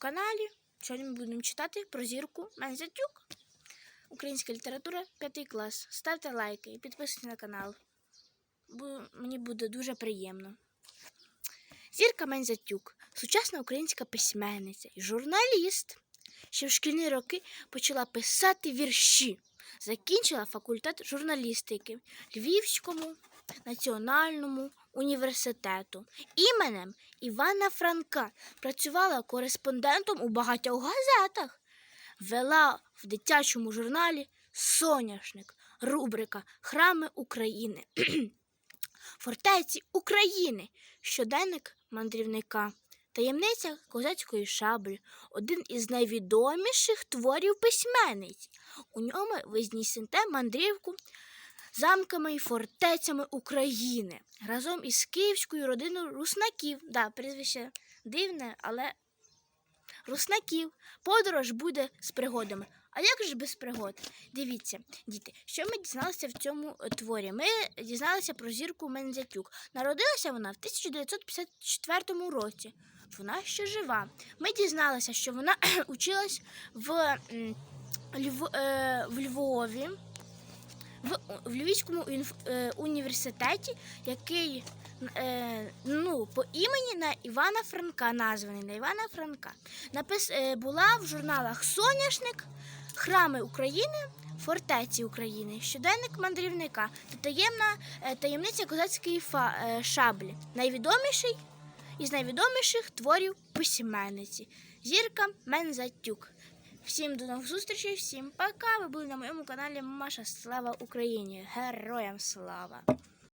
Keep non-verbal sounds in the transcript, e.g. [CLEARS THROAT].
каналі. Сьогодні ми будемо читати про зірку Мензятюк. Українська література, п'ятий клас. Ставте лайки і підписуйтесь на канал. Бо мені буде дуже приємно. Зірка Мензятюк сучасна українська письменниця і журналіст. Ще в шкільні роки почала писати вірші. Закінчила факультет журналістики Львівському національному університету іменем Івана Франка. Працювала кореспондентом у багатьох газетах. Вела в дитячому журналі Соняшник, рубрика Храми України. [CLEARS THROAT] Фортеці України, щоденник мандрівника, таємниця козацької шаблі, один із найвідоміших творів письменниць. У ньому ви здійсните мандрівку замками і фортецями України разом із київською родиною руснаків. Да, прізвище дивне, але руснаків. Подорож буде з пригодами. А як же без пригод? Дивіться, діти, що ми дізналися в цьому е, творі? Ми дізналися про зірку Мензятюк. Народилася вона в 1954 році. Вона ще жива. Ми дізналися, що вона [CLEARS THROAT] училась в, е, в Львові, в, в Львівському е, університеті, який е, ну, по імені на Івана Франка, названий на Івана Франка. Напис, е, була в журналах Соняшник, Храми України, Фортеці України, Щоденник мандрівника та таємна е, таємниця козацької фа, е, шаблі. Найвідоміший із найвідоміших творів письменниці. Зірка Мензатюк. Всім до нових зустрічей, всім пока. Ви були на моєму каналі Маша Слава Україні. Героям слава!